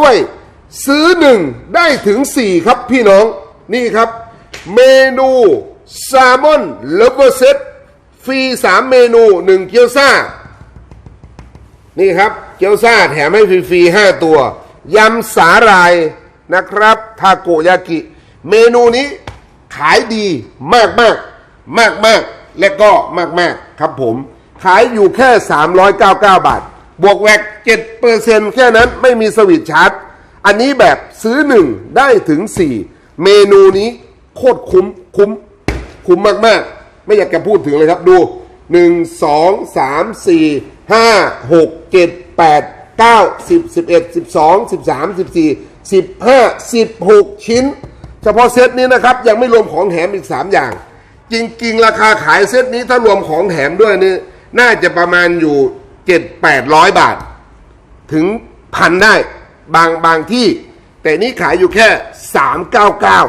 ด้วยซื้อหนึ่งได้ถึงสี่ครับพี่น้องนี่ครับ เมนูแซลมอนเลเวอร์เซตฟรีสามเมนูหนึ่งเกี๊ยวซ่า นี่ครับ เกี๊ยวซ่าแถมให้ฟรีๆห้าตัวยำสาหร่ายนะครับทาโกยากิ เมนูนี้ขายดีมากมากมากมากและก็มากมากครับผม ขายอยู่แค่ 399 บาท บวกแวก7เปอร์เซ็นแค่นั้นไม่มีสวิตชาร์จ อันนี้แบบซื้อ 1 ได้ถึง 4 เมนูนี้โคตรคุ้มคุ้ม คุ้มมาก ๆ ไม่อยากจะพูดถึงเลยครับดู 1 2 3 4 5 6 7 8 9 10 11 12 13 14 15 16 ชิ้น เฉพาะเซตนี้นะครับยังไม่รวมของแถมอีก 3 อย่าง จริง ๆ ราคาขายเซตนี้ถ้ารวมของแถมด้วยนี่น่าจะประมาณอยู่ จ็ดแปดร้อยบาท ถึงพันได้บางบางที่ แต่นี่ขายอยู่แค่สามเก้าเก้า